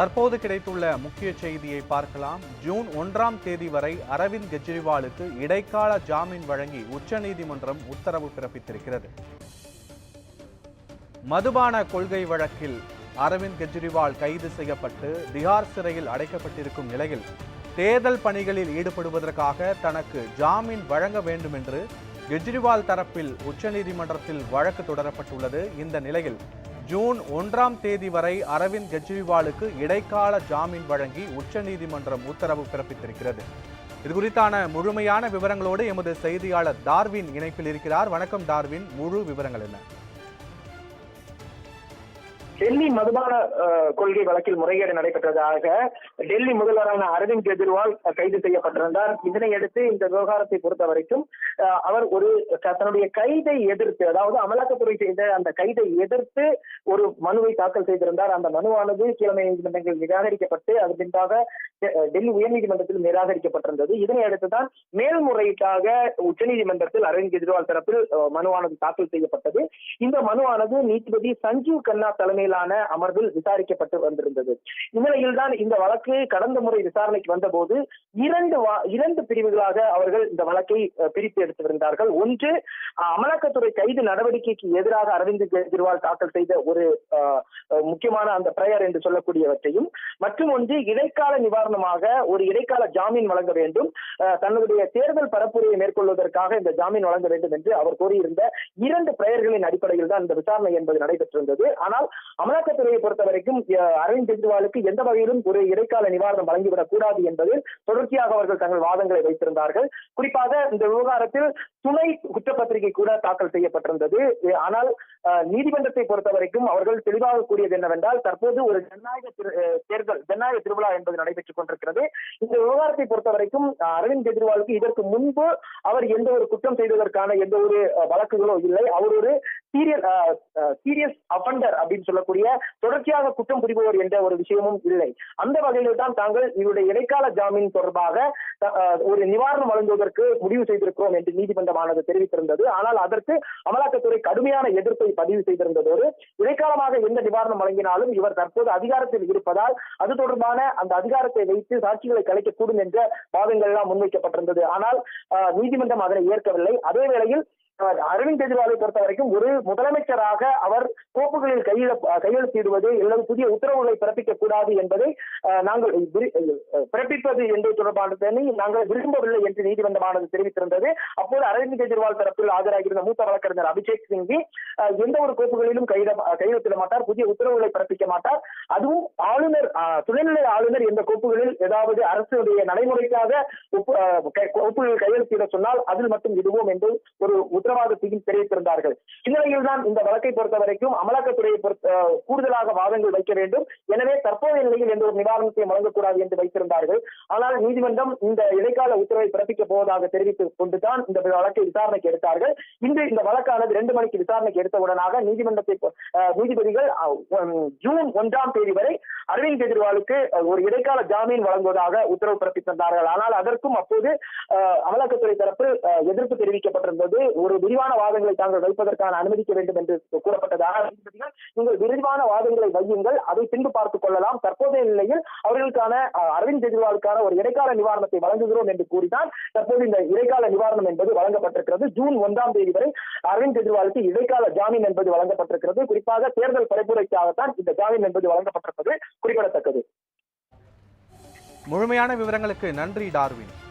தற்போது கிடைத்துள்ள முக்கிய செய்தியை பார்க்கலாம். ஜூன் ஒன்றாம் தேதி வரை அரவிந்த் கெஜ்ரிவாலுக்கு இடைக்கால ஜாமீன் வழங்கி உச்சநீதிமன்றம் உத்தரவு பிறப்பித்திருக்கிறது. மதுபான கொள்கை வழக்கில் அரவிந்த் கெஜ்ரிவால் கைது செய்யப்பட்டு திகார் சிறையில் அடைக்கப்பட்டிருக்கும் நிலையில் தேர்தல் பணிகளில் ஈடுபடுவதற்காக தனக்கு ஜாமீன் வழங்க வேண்டும் என்று கெஜ்ரிவால் தரப்பில் உச்சநீதிமன்றத்தில் வழக்கு தொடரப்பட்டுள்ளது. இந்த நிலையில் ஜூன் ஒன்றாம் தேதி வரை அரவிந்த் கெஜ்ரிவாலுக்கு இடைக்கால ஜாமீன் வழங்கி உச்சநீதிமன்றம் உத்தரவு பிறப்பித்திருக்கிறது. இது குறித்தான முழுமையான விவரங்களோடு எமது செய்தியாளர் டார்வின் இணைப்பில் இருக்கிறார். வணக்கம் டார்வின். முழு விவரங்கள் என்ன? டெல்லி மதுபான கொள்கை வழக்கில் முறைகேடு நடைபெற்றதாக டெல்லி முதல்வரான அரவிந்த் கெஜ்ரிவால் கைது செய்யப்பட்டிருந்தார். இதனை அடுத்து இந்த விவகாரத்தை பொறுத்த வரைக்கும் அவர் ஒரு க- தன்னுடைய கைதை எதிர்த்து அதாவது அமலாக்கத்துறை செய்த அந்த கைதை எதிர்த்து ஒரு மனுவை தாக்கல் செய்திருந்தார். அந்த மனுவானது கீழமை நீதிமன்றங்கள் நிராகரிக்கப்பட்டு அதன் பின்பாக டெ- டெல்லி உயர்நீதிமன்றத்தில் நிராகரிக்கப்பட்டிருந்தது. இதனை அடுத்துதான் மேல்முறையீட்டாக உச்சநீதிமன்றத்தில் அரவிந்த் கெஜ்ரிவால் தரப்பில் மனுவானது தாக்கல் செய்யப்பட்டது. இந்த மனுவானது நீதிபதி சஞ்சீவ் கண்ணா தலைமையிலான அமர்வில் விசாரிக்கப்பட்டு வந்திருந்தது. இந்நிலையில்தான் இந்த வழக்கு கடந்த முறை விசாரணைக்கு வந்தபோது இரண்டு இரண்டு பிரிவுகளாக அவர்கள் இந்த வழக்கை பிரித்து எடுத்திருந்தார்கள். ஒன்று அமலாக்கத்துறை கைது நடவடிக்கைக்கு எதிராக அரவிந்த் கெஜ்ரிவால் தாக்கல் செய்த ஒரு முக்கியமான அந்த பிரேயர் என்று சொல்லக்கூடியவற்றையும் மற்றும் ஒன்று இடைக்கால நிவாரணமாக ஒரு இடைக்கால ஜாமீன் வழங்க வேண்டும். தன்னுடைய தேர்தல் பரப்புரையை மேற்கொள்வதற்காக இந்த ஜாமீன் வழங்க வேண்டும் என்று அவர் கோரியிருந்த இரண்டு பிரேயர்களின் அடிப்படையில் தான் இந்த விசாரணை என்பது நடைபெற்றிருந்தது. ஆனால் அமலாக்கத்துறையை பொறுத்த வரைக்கும் அஹ், அரவிந்த் கெஜ்ரிவாலுக்கு எந்த வகையிலும் ஒரு இடைக்கால நிவாரணம் வழங்கிவிடக் கூடாது என்பதில் தொடர்ச்சியாக அவர்கள் தங்கள் வாதங்களை வைத்திருந்தார்கள். குறிப்பாக இந்த விவகாரத்தில் துணை குற்றப்பத்திரிகை கூட தாக்கல் செய்யப்பட்டிருந்தது. ஆனால் நீதிமன்றத்தை பொறுத்த வரைக்கும் அவர்கள் தெளிவாக கூறியது என்னவென்றால் தற்போது ஒரு ஜனநாயக தேர்தல் ஜனநாயக திருவிழா என்பது நடைபெற்றுக் கொண்டிருக்கிறது. இந்த விவகாரத்தை பொறுத்த வரைக்கும் அரவிந்த் கெஜ்ரிவாலுக்கு இதற்கு முன்பு அவர் எந்த ஒரு குற்றம் செய்ததற்கான எந்த ஒரு வழக்குகளோ இல்லை. அவர் ஒரு சீரியஸ் சீரியஸ் அஃபண்டர் அப்படின்னு சொல்லக்கூடிய தொடர்ச்சியாக குற்றம் புரிபவர் என்ற ஒரு விஷயமும் இல்லை. அந்த வகையில் தான் தாங்கள் இவருடைய இடைக்கால ஜாமீன் தொடர்பாக ஒரு நிவாரணம் வழங்குவதற்கு முடிவு செய்திருக்கிறோம் என்று நீதிமன்றமானது தெரிவித்திருந்தது. ஆனால் அதற்கு அமலாக்கத்துறை கடுமையான எதிர்ப்பை பதிவு செய்திருந்ததோடு இடைக்காலமாக எந்த நிவாரணம் வழங்கினாலும் இவர் தற்போது அதிகாரத்தில் இருப்பதால் அது தொடர்பான அந்த அதிகாரத்தை வைத்து சாட்சிகளை கலைக்கக்கூடும் என்ற வாதங்கள் எல்லாம் முன்வைக்கப்பட்டிருந்தது. ஆனால் அஹ், நீதிமன்றம் அதனை ஏற்கவில்லை. அதே வேளையில் அரவிந்த் கெஜ்ரிவாலை பொறுத்த வரைக்கும் ஒரு முதலமைச்சராக அவர் கோப்புகளில் கையெழு கையெழுத்திடுவது அல்லது புதிய உத்தரவுகளை பிறப்பிக்க கூடாது என்பதை நாங்கள் பிறப்பிப்பது என்பது தொடர்பானதனை நாங்கள் விரும்பவில்லை என்று நீதிமன்றமானது தெரிவித்திருந்தது. அப்போது அரவிந்த் கெஜ்ரிவால் தரப்பில் ஆஜராகியிருந்த மூத்த வழக்கறிஞர் அபிஷேக் சிங்வி எந்த ஒரு கோப்புகளிலும் கையிட கையெழுத்திட மாட்டார் புதிய உத்தரவுகளை பிறப்பிக்க மாட்டார். அதுவும் ஆளுநர் அஹ், துணைநிலை ஆளுநர் எந்த கோப்புகளில் ஏதாவது அரசுடைய நடைமுறைக்காக ஒப்புகளில் கோப்புகளில் கையெழுத்திட சொன்னால் அதில் மட்டும் விடுவோம் என்று ஒரு உத்தரவாதத்தையும் தெரிவித்திருந்தார்கள். இந்நிலையில் தான் இந்த வழக்கை பொறுத்த வரைக்கும் அமலாக்கத்துறையை கூடுதலாக வாதங்கள் வைக்க வேண்டும். எனவே தற்போதைய நிலையில் எந்த ஒரு நிவாரணத்தையும் வழங்கக்கூடாது என்று வைத்திருந்தார்கள். ஆனால் நீதிமன்றம் இந்த இடைக்கால உத்தரவை பிறப்பிக்கப் போவதாக தெரிவித்துக் கொண்டுதான் இந்த வழக்கை விசாரணைக்கு எடுத்தார்கள். இன்று இந்த வழக்கானது ரெண்டு மணிக்கு விசாரணைக்கு எடுத்தவுடனாக நீதிமன்றத்தை நீதிபதிகள் ஜூன் ஒன்றாம் தேதி வரை அரவிந்த் கெஜ்ரிவாலுக்கு ஒரு இடைக்கால ஜாமீன் வழங்குவதாக உத்தரவு பிறப்பித்திருந்தார்கள். ஆனால் அதற்கும் அப்போது அமலாக்கத்துறை தரப்பில் எதிர்ப்பு தெரிவிக்கப்பட்டிருந்தது. ஒரு விரிவான வாதங்களை தாங்கள் வைப்பதற்கான அனுமதிக்க வேண்டும் என்று கூறப்பட்டதாக நீங்கள் விரிவான வாதங்களை வையுங்கள். அதை பின்பு பார்த்துக் கொள்ளலாம். தற்போதைய நிலையில் அவர்களுக்கான அஹ், அரவிந்த் கெஜ்ரிவாலுக்கான ஒரு இடைக்கால நிவாரணத்தை வழங்குகிறோம் என்று கூறிதான் தற்போது இந்த இடைக்கால நிவாரணம் என்பது வழங்கப்பட்டிருக்கிறது. ஜூன் ஒன்றாம் தேதி வரை அரவிந்த் கெஜ்ரிவாலுக்கு இடைக்கால ஜாமீன் என்பது வழங்கப்பட்டிருக்கிறது. குறிப்பாக தேர்தல் பரப்புரைக்காகத்தான் இந்த ஜாமீன் என்பது வழங்கப்பட்டிருப்பது குறிப்பிடத்தக்கது. முழுமையான விவரங்களுக்கு நன்றி டார்வின்.